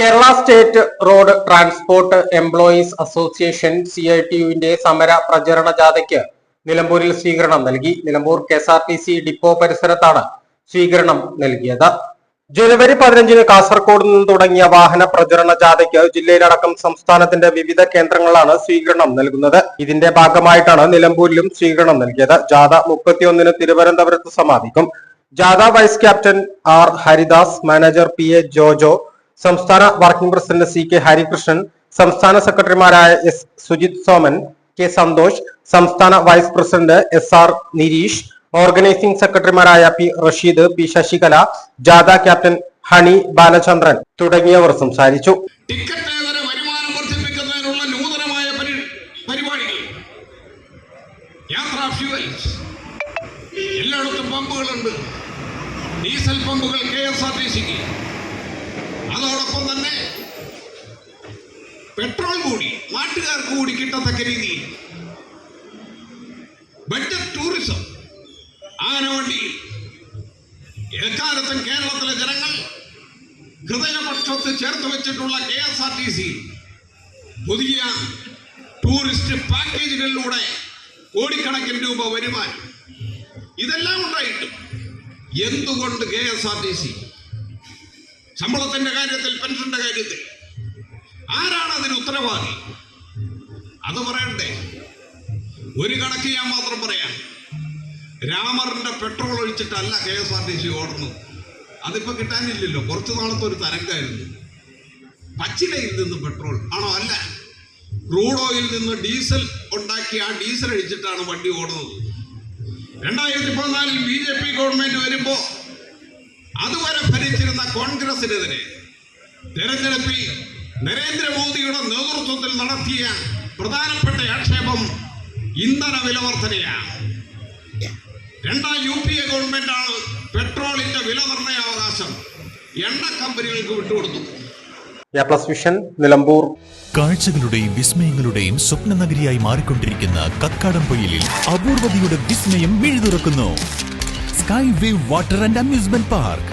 Kerala state road transport employees association C I T യുവിന്റെ സമര പ്രചരണ ജാഥയ്ക്ക് നിലമ്പൂരിൽ സ്വീകരണം നൽകി. Nilambur K S R T C depot പരിസരത്താണ് സ്വീകരണം നൽകിയത്. ജനുവരി പതിനഞ്ചിന് കാസർകോട് നിന്ന് തുടങ്ങിയ വാഹന പ്രചരണ ജാഥയ്ക്ക് ജില്ലയിലടക്കം സംസ്ഥാനത്തിന്റെ വിവിധ കേന്ദ്രങ്ങളാണ് സ്വീകരണം നൽകുന്നത്. ഇതിന്റെ ഭാഗമായിട്ടാണ് നിലമ്പൂരിലും സ്വീകരണം നൽകിയത്. ജാഥ മുപ്പത്തിയൊന്നിന് തിരുവനന്തപുരത്ത് സമാപിക്കും. ജാഥ vice captain R Haridas manager P A Jojo സംസ്ഥാന working president C K Harikrishnan സംസ്ഥാന സെക്രട്ടറിമാരായ എസ് സുജിത് സോമൻ കെ സന്തോഷ് സംസ്ഥാന vice president S R Nireesh organising സെക്രട്ടറിമാരായ പി റഷീദ് പി ശശികല ജാഥ ക്യാപ്റ്റൻ ഹണി ബാലചന്ദ്രൻ തുടങ്ങിയവർ സംസാരിച്ചു. യാത്രാ ഫ്യൂവൽസ്. എല്ലായിടത്തും പമ്പുകളുണ്ട്. ഡീസൽ പമ്പുകൾ കെ എസ് ആർ ടി സിക്ക്. പെട്രോൾ കൂടി നാട്ടുകാർക്ക് കൂടി കിട്ടത്തക്ക രീതിയിൽ ബഡ്ജറ്റ് ടൂറിസം അങ്ങനെ വേണ്ടി എക്കാലത്തും കേരളത്തിലെ ജനങ്ങൾ ഹൃദയപക്ഷത്ത് ചേർത്ത് വെച്ചിട്ടുള്ള K S R T C പുതിയ ടൂറിസ്റ്റ് പാക്കേജുകളിലൂടെ കോടിക്കണക്കിന് രൂപ വരുമാനം. ഇതെല്ലാം ഉണ്ടായിട്ടും എന്തുകൊണ്ട് K S R T C? ശമ്പളത്തിന്റെ കാര്യത്തിൽ പെൻഷന്റെ കാര്യത്തിൽ. ആരാണ് അതിന് ഉത്തരവാദി? അത് പറയണ്ടേ? ഒരു കണക്ക് ഞാൻ മാത്രം പറയാം. രാമറിന്റെ petrol ഒഴിച്ചിട്ടല്ല K S R T C ഓടുന്നത്. അതിപ്പോ കിട്ടാനില്ലല്ലോ. കുറച്ചു നാളത്തെ ഒരു തരംഗമായിരുന്നു പച്ചിലയിൽ നിന്ന് പെട്രോൾ ആണോ? അല്ല. ക്രൂഡ് ഓയിൽ നിന്ന് ഡീസൽ ഉണ്ടാക്കി ആ ഡീസൽ അടിച്ചിട്ടാണ് വണ്ടി ഓടുന്നത്. രണ്ടായിരത്തി പതിനാലിൽ ബി ജെ പി ഗവൺമെന്റ് വരുമ്പോ അതുവരെ ഭരിച്ചിരുന്ന കോൺഗ്രസിനെതിരെ തെരഞ്ഞെടുപ്പിൽ നരേന്ദ്രമോദിയുടെ നേതൃത്വത്തിൽ നടത്തിയ പ്രധാനപ്പെട്ട ആക്ഷേപം ഇന്ധന വില വർധനയാണ്. രണ്ടാം യു പി എ ഗവൺമെന്റാണ് പെട്രോളിന്റെ വില നിർണയാവകാശം എണ്ണ കമ്പനികൾക്ക് വിട്ടുകൊടുത്തു എ പ്ലസ് വിഷൻ നിലമ്പൂർ. കാഴ്ചകളുടെയും വിസ്മയങ്ങളുടെയും സ്വപ്ന നഗരിയായി മാറിക്കൊണ്ടിരിക്കുന്ന കക്കാടംപൊയിലിൽ അപൂർവതയുടെ വിസ്മയം മിഴുതുറക്കുന്നു. Sky wave water and amusement park.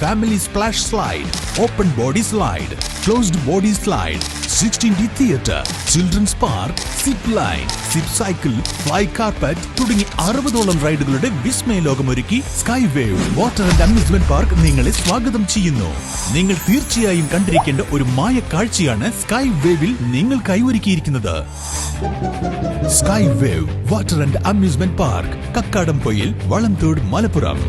family splash slide open body slide closed body slide sixteen D theatre children's park zip line zip cycle fly carpet തുടങ്ങി അറുപതോളം റൈഡുകളുടെ വിസ്മയ ലോകമൊരുക്കി sky wave water and amusement park നിങ്ങളെ സ്വാഗതം ചെയ്യുന്നു. നിങ്ങൾ തീർച്ചയായും കണ്ടിരിക്കേണ്ട ഒരു മായ കാഴ്ചയാണ് സ്കൈ വേവിൽ നിങ്ങൾക്കായി ഒരുക്കിയിരിക്കുന്നത് sky wave water and amusement park Kakkadampoyil Valamthode Malappuram.